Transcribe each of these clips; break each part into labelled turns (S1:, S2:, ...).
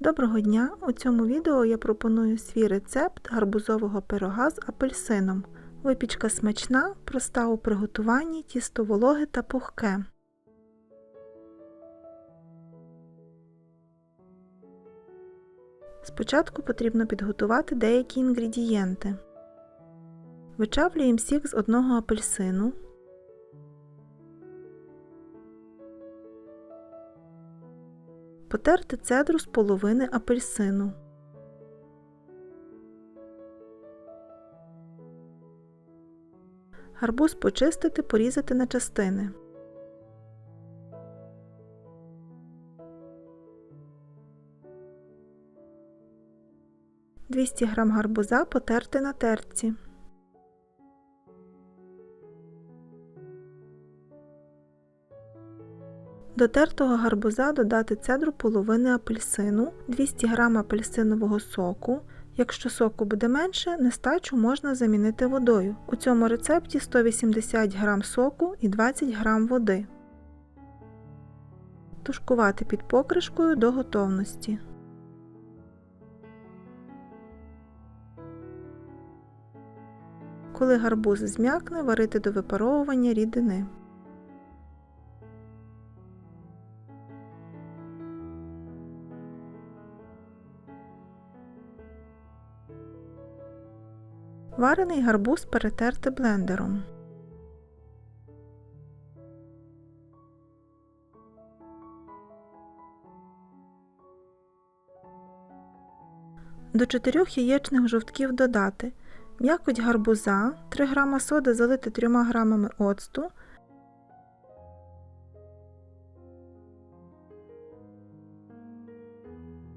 S1: Доброго дня! У цьому відео я пропоную свій рецепт гарбузового пирога з апельсином. Випічка смачна, проста у приготуванні, тісто вологе та пухке. Спочатку потрібно підготувати деякі інгредієнти. Вичавлюємо сік з одного апельсину. Потерти цедру з половини апельсину. Гарбуз почистити, порізати на частини. Двісті грам гарбуза потерти на терці. До тертого гарбуза додати цедру половини апельсину, 200 г апельсинового соку. Якщо соку буде менше, нестачу можна замінити водою. У цьому рецепті 180 г соку і 20 г води. Тушкувати під покришкою до готовності. Коли гарбуз зм'якне, варити до випаровування рідини. Варений гарбуз перетерти блендером. До 4 яєчних жовтків додати м'якоть гарбуза, 3 г соди залити 3 г оцту,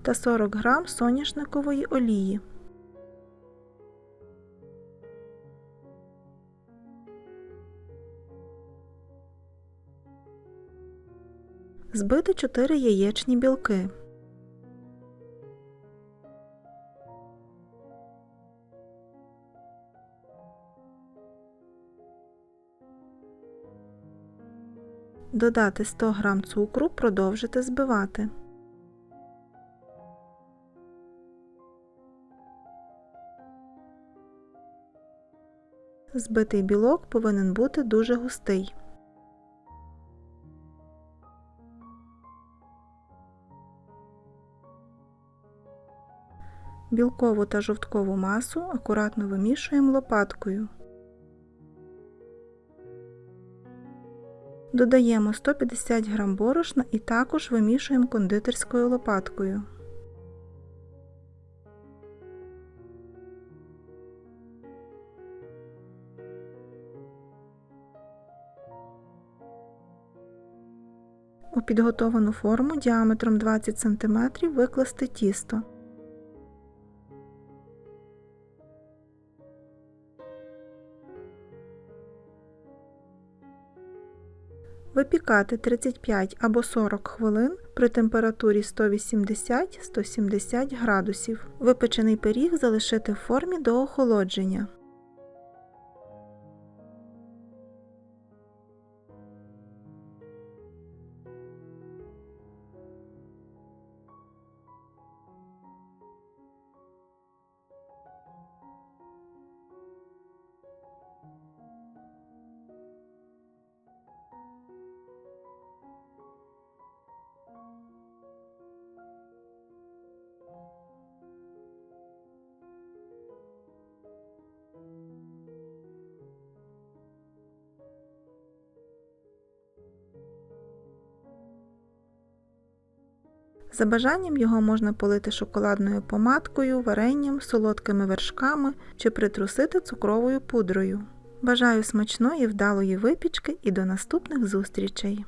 S1: та 40 г соняшникової олії. Збити 4 яєчні білки. Додати 100 г цукру, продовжити збивати. Збитий білок повинен бути дуже густий. Білкову та жовткову масу акуратно вимішуємо лопаткою. Додаємо 150 г борошна і також вимішуємо кондитерською лопаткою. У підготовану форму діаметром 20 см викласти тісто. Випікати 35 або 40 хвилин при температурі 180-170 градусів. Випечений пиріг залишити в формі до охолодження. За бажанням його можна полити шоколадною помадкою, варенням, солодкими вершками чи притрусити цукровою пудрою. Бажаю смачної вдалої випічки і до наступних зустрічей!